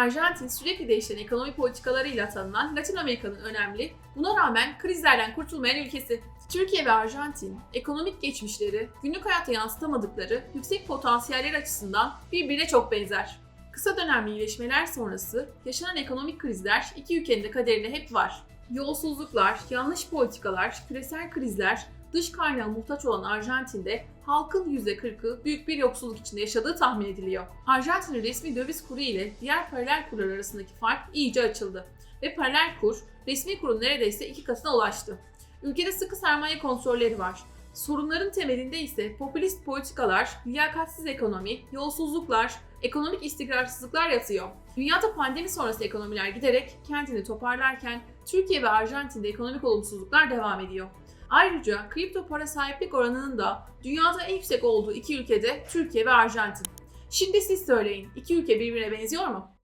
Arjantin sürekli değişen ekonomi politikalarıyla tanınan Latin Amerika'nın önemli, buna rağmen krizlerden kurtulmayan ülkesi. Türkiye ve Arjantin, ekonomik geçmişleri, günlük hayatta yansıtamadıkları yüksek potansiyeller açısından birbirine çok benzer. Kısa dönemli iyileşmeler sonrası yaşanan ekonomik krizler iki ülkenin de kaderinde hep var. Yolsuzluklar, yanlış politikalar, küresel krizler, dış kaynağa muhtaç olan Arjantin'de halkın %40'ı büyük bir yoksulluk içinde yaşadığı tahmin ediliyor. Arjantin'in resmi döviz kuru ile diğer paralel kurlar arasındaki fark iyice açıldı ve paralel kur resmi kurun neredeyse iki katına ulaştı. Ülkede sıkı sermaye kontrolleri var. Sorunların temelinde ise popülist politikalar, liyakatsiz ekonomi, yolsuzluklar, ekonomik istikrarsızlıklar yatıyor. Dünyada pandemi sonrası ekonomiler giderek kendini toparlarken Türkiye ve Arjantin'de ekonomik olumsuzluklar devam ediyor. Ayrıca kripto para sahiplik oranının da dünyada en yüksek olduğu iki ülkede Türkiye ve Arjantin. Şimdi siz söyleyin, iki ülke birbirine benziyor mu?